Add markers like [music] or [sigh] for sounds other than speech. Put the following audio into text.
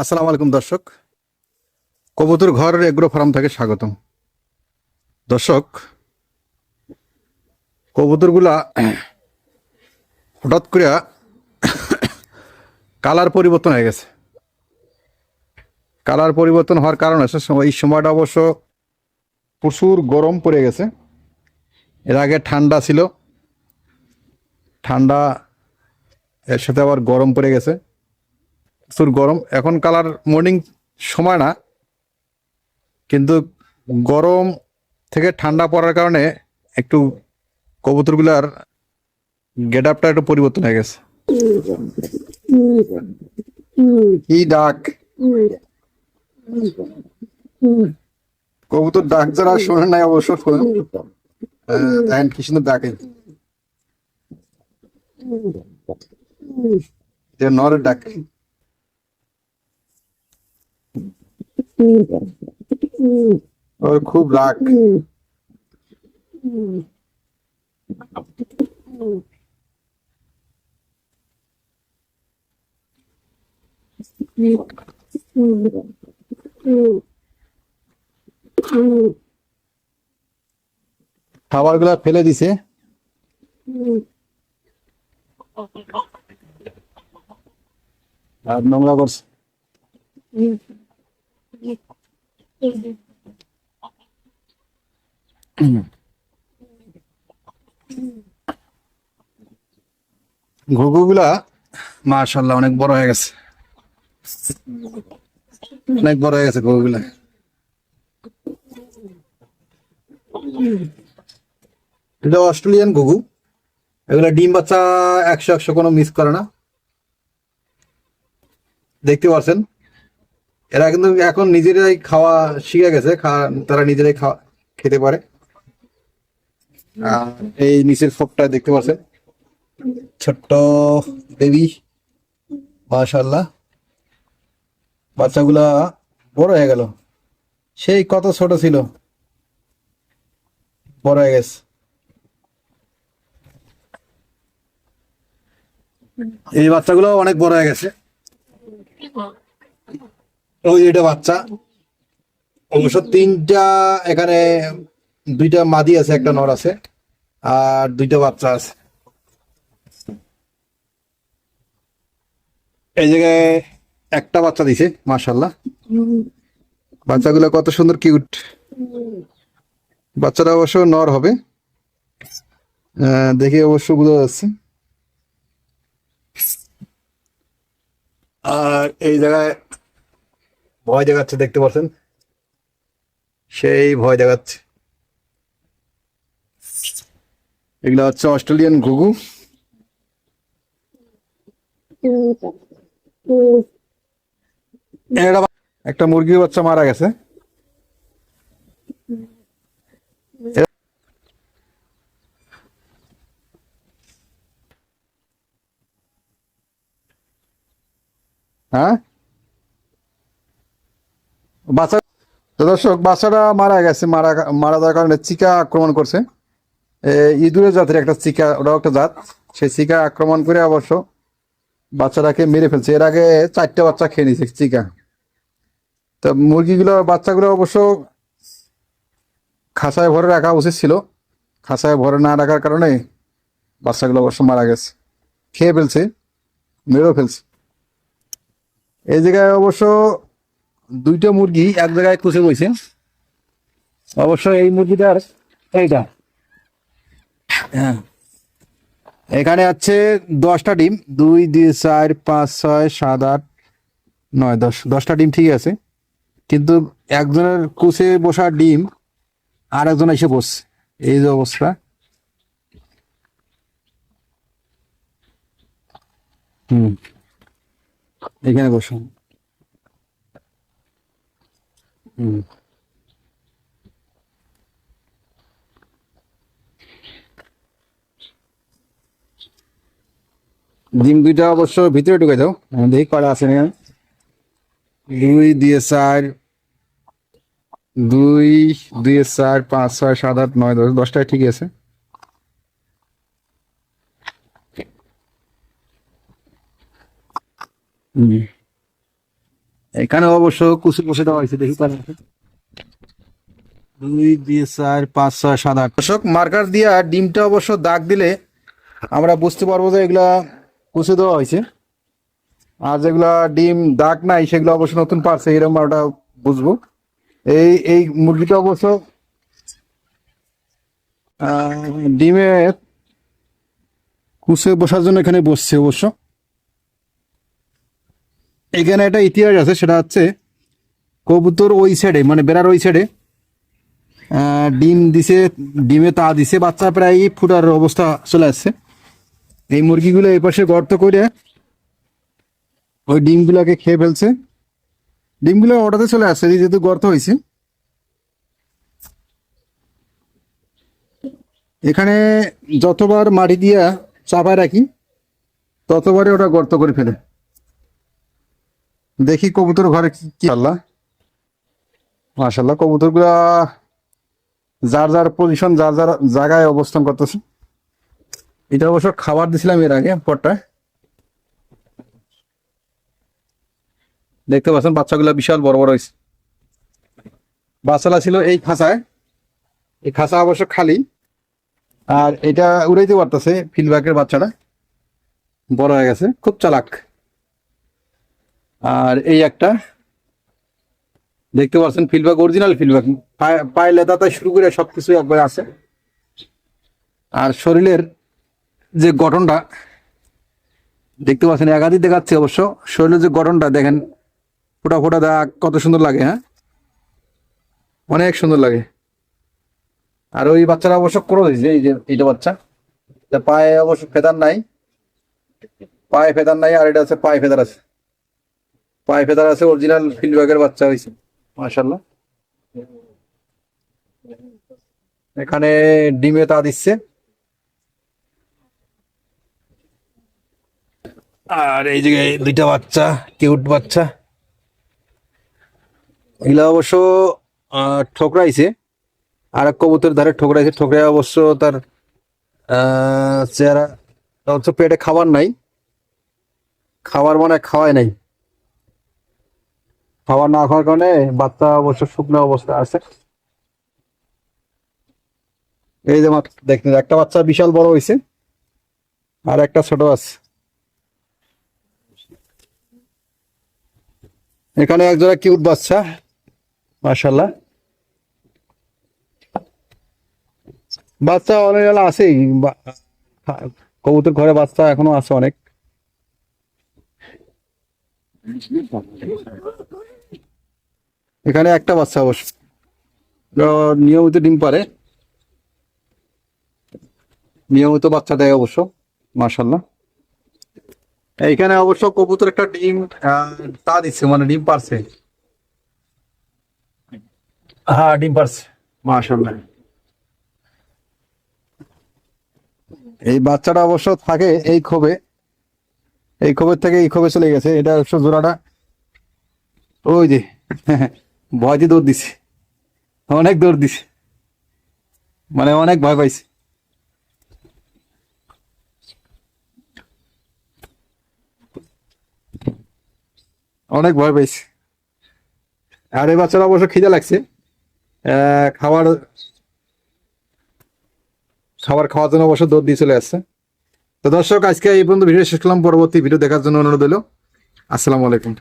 আসসালামু আলাইকুম, দর্শক। কবুতর ঘর এগ্রো ফার্ম থেকে স্বাগতম। দর্শক, কবুতরগুলা হঠাৎ করে কালার পরিবর্তন হয়ে গেছে। কালার পরিবর্তন হওয়ার কারণ আছে এই সময়টা অবশ্য প্রচুর গরম পড়ে গেছে। এর আগে ঠান্ডা ছিল। ঠান্ডা, এর সাথে আবার গরম পড়ে গেছে। প্রচুর গরম। এখন কালার মর্নিং সময় না কিন্তু গরম থেকে ঠান্ডা পড়ার কারণে একটু কবুতরগুলার গেট আপটা একটু পরিবর্তন হয়ে গেছে। কি ডাক? কবুতর ডাক যারা শোনে নাই অবশ্য আহ, দেখেন কি সুন্দর ডাকে নরের ডাক। ওর খুব রাগ। খাবারগুলা ফেলে দিছে। আর নোংরা করছে। ঘুঘুগুলা মাশাল্লাহ অনেক বড় হয়ে গেছে। অনেক বড় হয়ে গেছে ঘুঘুগুলা। এটা অস্ট্রেলিয়ান ঘুঘু। এগুলা ডিম বাচ্চা একশো একশো কোনো মিস করে না। দেখতে পাচ্ছেন এরা কিন্তু এখন নিজেরাই খাওয়া শিখে গেছে তারা নিজেরাই খাওয়া, খেতে পারে। এই নিচের ফোকটা দেখতে পাচ্ছেন। ছোট্ট বেবি মাশাল্লাহ বাচ্চাগুলা বড় হয়ে গেল। সেই কত ছোট ছিল। বড় হয়ে গেছে। এই বাচ্চাগুলো অনেক বড় হয়ে গেছে। ওই এটা বাচ্চা। অবশ্য তিনটা এখানে দুইটা মাদি আছে, একটা নর আছে, আর দুইটা বাচ্চা আছে। এই জায়গায় একটা বাচ্চা দিছে মাশাল্লাহ বাচ্চাগুলো কত সুন্দর কিউট। বাচ্চাটা অবশ্য নর হবে। দেখে অবশ্য বোঝা যাচ্ছে। আর এই জায়গায় ভয় দেখাচ্ছে, দেখতে পাচ্ছেন সেই ভয় দেখাচ্ছে। এগুলো হচ্ছে অস্ট্রেলিয়ান ঘুঘু। একটা মুরগির বাচ্চা মারা গেছে। হ্যাঁ? বাচ্চা দর্শক, বাচ্চাটা মারা গেছে, মারা মারা যাওয়ার কারণে চিকা আক্রমণ করছে। ইঁদুরের জাতের একটা চিকা, ওটাও একটা জাত। সেই চিকা আক্রমণ করে অবশ্য বাচ্চাটাকে মেরে ফেলছে। এর আগে চারটে বাচ্চা খেয়ে নিছে চিকা। তো মুরগিগুলো, বাচ্চাগুলো অবশ্য খাঁচায় ভরে রাখা উচিত ছিল। খাঁচায় ভরে না রাখার কারণে বাচ্চাগুলো অবশ্য মারা গেছে। খেয়ে ফেলছে, মেরেও ফেলছে। এই জায়গায় অবশ্য দুইটা মুরগি এক জায়গায় কুচে বইছে অবশ্য এই মুরগিটার এইটা। হ্যাঁ। এখানে আছে দশটা ডিম। দুই দুই চার, পাঁচ, ছয়, সাত, আট, নয়, দশ। দশটা ডিম ঠিক আছে। কিন্তু একজনের কুচে বসা ডিম আর একজন এসে বসছে। এই যে অবস্থা। হুম। এখানে বসুন। হুম। ডিম দুইটা অবশ্য ভিতরে ঢুকে দাও। দেখি কটা আছে না দুই দিয়ে চার দুই দুই চার পাঁচ ছয় সাত আট নয় দশ দশটায় ঠিক আছে। হুম। এখানে অবশ্য কুচি বসে দেওয়া হয়েছে, দেখি পারেন দুই দিয়ে চার, পাঁচ, ছয়, সাত, আট। দর্শক, মার্কার দিয়া ডিমটা অবশ্য দাগ দিলে আমরা বুঝতে পারব যে এগুলা কুচে দেওয়া হয়েছে। আর যেগুলা ডিম দাগ নাই, সেগুলো অবশ্য নতুন পারছে, এরকম ওটা বুঝব। এই এই মুরগিটা অবশ্য ডিমে কুচে বসার জন্য এখানে বসছে অবশ্য। এখানে একটা ইতিহাস আছে, সেটা হচ্ছে কবুতর ওই সাইডে মানে বেড়ার ওই সাইডে ডিম দিছে, ডিমে তা দিছে, বাচ্চা প্রায় ফুটার অবস্থা চলে আসছে। এই মুরগিগুলো এই পাশে গর্ত করে ওই ডিমগুলোকে খেয়ে ফেলছে। ডিমগুলো ওটাতে চলে আসছে যেহেতু গর্ত হয়েছে। এখানে যতবার মাটি দিয়া চাপায় রাখি, ততবারই ওটা গর্ত করে ফেলে। দেখি কবুতর ঘরে কি কি আল্লাহ। কবুতরগুলা যার যার পজিশন যার যার জায়গায় অবস্থান করতেছে। এটা অবশ্য খাবার দিছিলাম এর আগে পরটায় দেখতে পাচ্ছেন, বাচ্চাগুলা বিশাল বড় বড় হয়েছে বাচ্চালা ছিল এই খাঁচায়। এই খাঁচা অবশ্য খালি। আর এটা উড়াইতে পারতেছে ফিলব্যাকের বাচ্চাটা বড় হয়ে গেছে, খুব চালাক। আর এই একটা, দেখতে পাচ্ছেন ফিলব্যাক অরিজিনাল ফিলব্যাক পায়ে লেদাতা শুরু করে সবকিছু একবার আছে। আর শরীরের যে গঠনটা, দেখতে পাচ্ছেন একাধিক দেখাচ্ছে অবশ্য, শরীরের যে গঠনটা দেখেন, ফোটা ফোটা দাগ কত সুন্দর লাগে হ্যাঁ? অনেক সুন্দর লাগে। আর ওই বাচ্চারা অবশ্য করে দিয়েছে এই যে এইটা বাচ্চা পায়ে অবশ্য ফেদার নাই, পায়ে ফেদার নাই, আর এটা আছে পায়ে ফেদার আছে। পায়ে ফেদার আছে অরিজিনাল ফিল্ডব্যাগের বাচ্চা হয়েছে মাশাল্লাহ এখানে ডিমে তা দিচ্ছে। আর এই জায়গায় দুইটা বাচ্চা কিউট বাচ্চা। এগুলা অবশ্য ঠোকরাইছে। আর এক কবুতর ধারে ঠোকরাইছে। ঠোকরাই অবশ্য তার চেহারা অবশ্য পেটে খাবার নাই। খাবার মানে খাওয়াই নাই। খাবার না খাওয়ার কারণে বাচ্চা অবশ্য শুকনো অবস্থা আছে। এই যে দেখুন, একটা বাচ্চা বিশাল বড় হয়েছে আর একটা ছোট আছে। এখানে একজোড়া কিউট বাচ্চা মাশাল্লাহ বাচ্চা অনেক আছেই কবুতর ঘরে বাচ্চা এখনও আছে অনেক। এখানে একটা বাচ্চা অবশ্য। নিয়মিত ডিম পারে নিয়মিত বাচ্চা দেয় অবশ্য মাশাল্লাহ এইখানে অবশ্য কবুতর একটা ডিম তা দিচ্ছে মানে ডিম পারছে হ্যাঁ ডিম পারছে মাশাল্লাহ এই বাচ্চাটা অবশ্য থাকে এই ক্ষোভে। এই ক্ষোভের থেকে এই ক্ষোভে চলে গেছে। এটা অবশ্য জোড়াটা। ওই যে [laughs] ভয় দিয়ে দৌড় দিছে। অনেক দৌড় দিছে। মানে অনেক ভয় পাইছে। অনেক ভয় পাইছে। আর এই বাচ্চারা অবশ্য খিদে লাগছে। খাবার খাবার খাওয়ার জন্য অবশ্য দৌড় দিয়ে চলে আসছে। তো দর্শক, আজকে এই পর্যন্ত ভিডিও শেষ করলাম। পরবর্তী ভিডিও দেখার জন্য অনুরোধ হলো আসসালামু আলাইকুম।